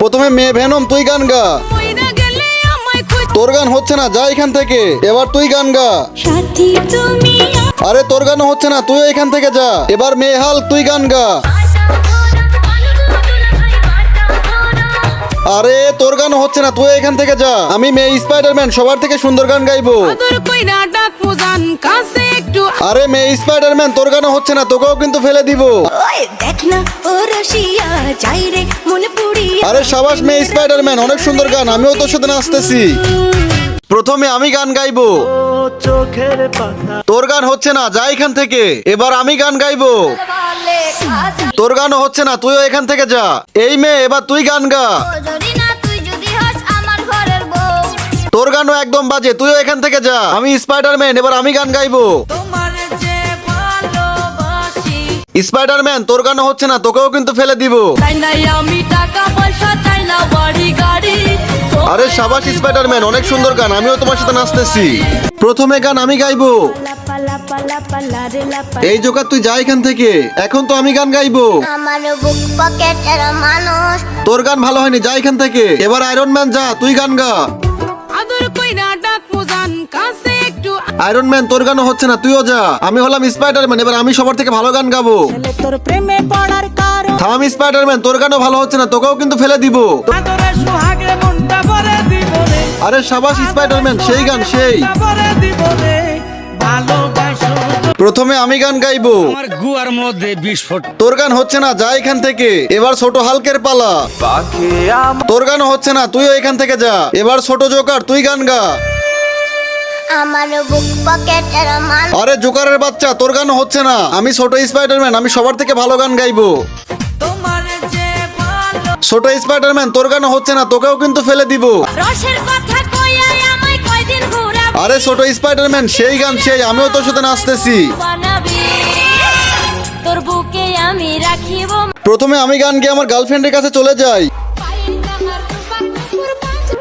প্রথমে মেয়ে ভেনম তুই গান গা। তোর গান হচ্ছে না যা এখান থেকে। এবার তুই গান গা। আরে তোর গানও হচ্ছে না তুই এখান থেকে যা। এবার মেয়ে হাল তুই গান গা। আরে তোর গানও হচ্ছে না তুই এখান থেকে যা। আমি মেয়ে স্পাইডারম্যান সবার থেকে সুন্দর গান গাইবো। একটু আরে মেয়ে স্পাইডারম্যান তোর গানও হচ্ছে না তোকেও কিন্তু ফেলে দিব। ওই দেখ না ও রসিয়া যাই রে মনে পুড়িয়া আরে সাবাস মেয়ে স্পাইডারম্যান অনেক সুন্দর গান আমিও তোর সাথে নাচতেছি। প্রথমে আমি গান গাইবো। চোখের পাতা তোর গান হচ্ছে না যা এখান থেকে এবার আমি গান গাইবো। তোর গানও হচ্ছে না তুইও এখান থেকে যা। এই মেয়ে এবার তুই গান গা। তোর গানও একদম বাজে তুইও এখান থেকে যা। আমি স্পাইডারম্যান এবার আমি গান গাইবো। তোমার যে ভালোবাসি। স্পাইডারম্যান তোর গানও হচ্ছে না তোকেও কিন্তু ফেলে দিব। তাই নাই আমি টাকা পয়সা চাই না বাড়ি গাড়ি। আরে সাবাস স্পাইডারম্যান অনেক সুন্দর গান আমিও তোমার সাথে নাচতেছি। প্রথমে গান আমি গাইবো। এই জোকার তুই যা এখান থেকে। এখন তো আমি গান গাইবো। আমার বুক পকেটের মানুষ। তোর গান ভালো হয়নি যা এখান থেকে। এবার আয়রন ম্যান যা তুই গান গা। আদর কইরা ডাক মুজান কাছে একটু আয়রন ম্যান তোর গানও হচ্ছে না তুইও যা। আমি হলাম স্পাইডারম্যান এবার আমি সবার থেকে ভালো গান গাবো। তোর প্রেমে পড়ার কারণ। থাম স্পাইডারম্যান তোর গানও ভালো হচ্ছে না তোকেও কিন্তু ফেলে দিব। আদরে সোহাগে মনটা ভরে দিব রে। আরে সাবাস স্পাইডারম্যান সেই গান সেই। মনটা ভরে দিব রে। ভালোবাসো প্রথমে আমি গান গাইবো। আমার গুয়ার মধ্যে বিস্ফোট। তোর গান হচ্ছে না যা এখান থেকে। এবার ছোট হালকের পালা। তোর গানও হচ্ছে না তুইও এখান থেকে যা। এবার ছোট জোকার তুই গান গা। আমার বুক পকেটের মানুষ আরে জোকারের বাচ্চা তোর গানও হচ্ছে না। আমি ছোট স্পাইডারম্যান আমি সবার থেকে ভালো গান গাইবো। তোমার যে ভালো ছোট স্পাইডারম্যান তোর গানও হচ্ছে না তোকেও কিন্তু ফেলে দিব। রসের কথা আরে ছোট স্পাইডারম্যান সেই গান সেই আমিও তোর সাথে নাচতেছি। তোর বুকে আমি রাখিব প্রথমে আমি গান গিয়ে আমার গার্লফ্রেন্ডের কাছে চলে যাই।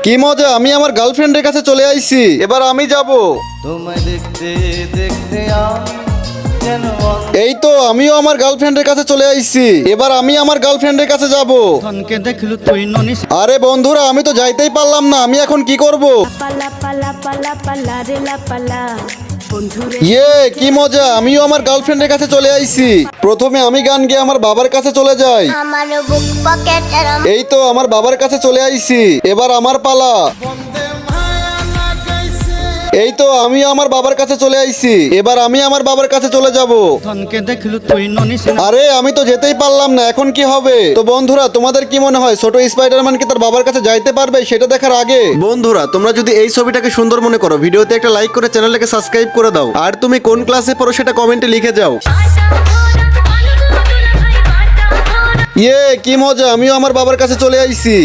কি মজা আমি আমার গার্লফ্রেন্ডের কাছে চলে আইছি। এবার আমি যাব। তোমায় দেখতে দেখতে আমি এই তো আমিও আমার গার্লফ্রেন্ডের কাছে চলে আইছি। এবার আমি আমার গার্লফ্রেন্ডের কাছে যাব। আরে বন্ধুরা আমি তো যাইতেই পারলাম না আমি এখন কি করব? ইয়ে কি মজা আমিও আমার গার্লফ্রেন্ডের কাছে চলে আইছি। প্রথমে আমি গান গিয়ে আমার বাবার কাছে চলে যাই। এই তো আমার বাবার কাছে চলে আইছি। এবার আমার পালা। এই তো আমি আমার বাবার কাছে চলে আইছি। এবার আমি আমার বাবার কাছে চলে যাব। ধনকে দেখলু তুই ননিস আরে আমি তো যেতেই পারলাম না এখন কি হবে? তো বন্ধুরা তোমাদের কি মনে হয় ছোট স্পাইডারম্যান কি তার বাবার কাছে যাইতে পারবে সেটা দেখার আগে? বন্ধুরা তোমরা যদি এই ছবিটাকে সুন্দর মনে করো ভিডিওতে একটা লাইক করে চ্যানেলটাকে সাবস্ক্রাইব করে দাও। আর তুমি কোন ক্লাসে পড়ো সেটা কমেন্টে লিখে যাও। ইয়ে কি মজা আমিও আমার বাবার কাছে চলে আইছি।